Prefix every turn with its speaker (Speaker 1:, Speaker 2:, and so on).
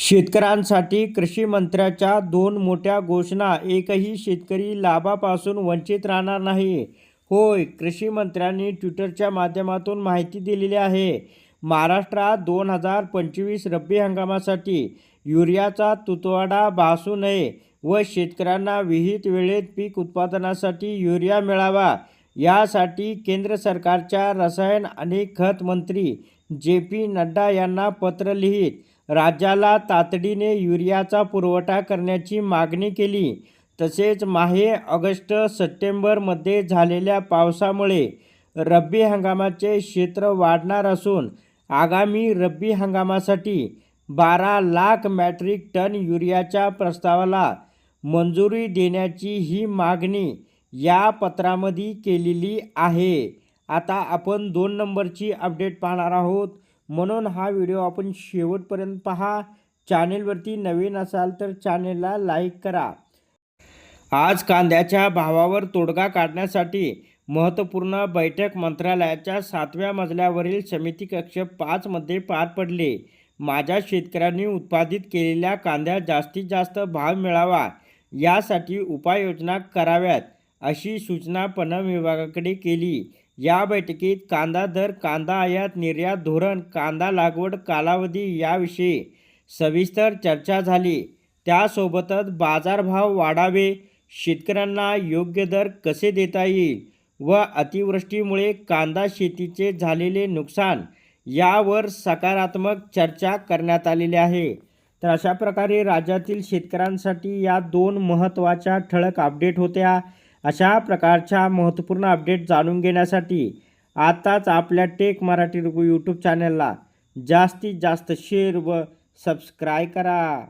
Speaker 1: शेतकऱ्यांसाठी कृषी मंत्र्याच्या दोन मोठ्या घोषणा. एकही शेतकरी लाभापासून वंचित राहणार नाही. होय कृषी मंत्र्यांनी ट्विटरच्या माध्यमातून माहिती दिलेली आहे. महाराष्ट्रात दोन हजार पंचवीस रब्बी हंगामासाठी युरियाचा तुतवाडा भासू नये व शेतकऱ्यांना विहित वेळेत पीक उत्पादनासाठी युरिया मिळावा. यासाठी केंद्र सरकारच्या रसायन आणि खत मंत्री जे पी नड्डा यांना पत्र लिहित राज्याला तातडीने युरियाचा पुरवठा करण्याची मागणी केली. तसेच माहे ऑगस्ट सप्टेंबरमध्ये झालेल्या पावसामुळे रब्बी हंगामाचे क्षेत्र वाढणार असून आगामी रब्बी हंगामासाठी बारा लाख मॅट्रिक टन युरियाच्या प्रस्तावाला मंजुरी देण्याची ही मागणी या पत्रामध्ये केलेली आहे. आता आपण दोन नंबरची अपडेट पाहणार आहोत. म्हणून हा व्हिडिओ आपण शेवटपर्यंत पहा. चॅनेलवरती नवीन असाल तर चॅनेलला लाईक करा. आज कांद्याच्या भावावर तोडगा काढण्यासाठी महत्त्वपूर्ण बैठक मंत्रालयाच्या सातव्या मजल्यावरील समिती कक्ष पाचमध्ये पार पडले. माझ्या शेतकऱ्यांनी उत्पादित केलेल्या कांद्या जास्तीत जास्त भाव मिळावा यासाठी उपाययोजना कराव्यात अशी सूचना पणन विभागाकडे केली. या बैठकीत कांदा दर कांदा आयात निर्यात धोरण कांदा लागवड कालावधी याविषयी सविस्तर चर्चा झाली. त्यासोबतच बाजारभाव वाढावे शेतकऱ्यांना योग्य दर कसे देता येईल व अतिवृष्टीमुळे कांदा शेतीचे झालेले नुकसान यावर सकारात्मक चर्चा करण्यात आलेली आहे. तर अशा प्रकारे राज्यातील शेतकऱ्यांसाठी या दोन महत्त्वाच्या ठळक अपडेट होत्या. अशा प्रकारच्या महत्त्वपूर्ण अपडेट जाणून घेण्यासाठी आताच आपल्या टेक मराठी रुगू यूट्यूब चॅनलला जास्तीत जास्त शेअर व सबस्क्राय करा.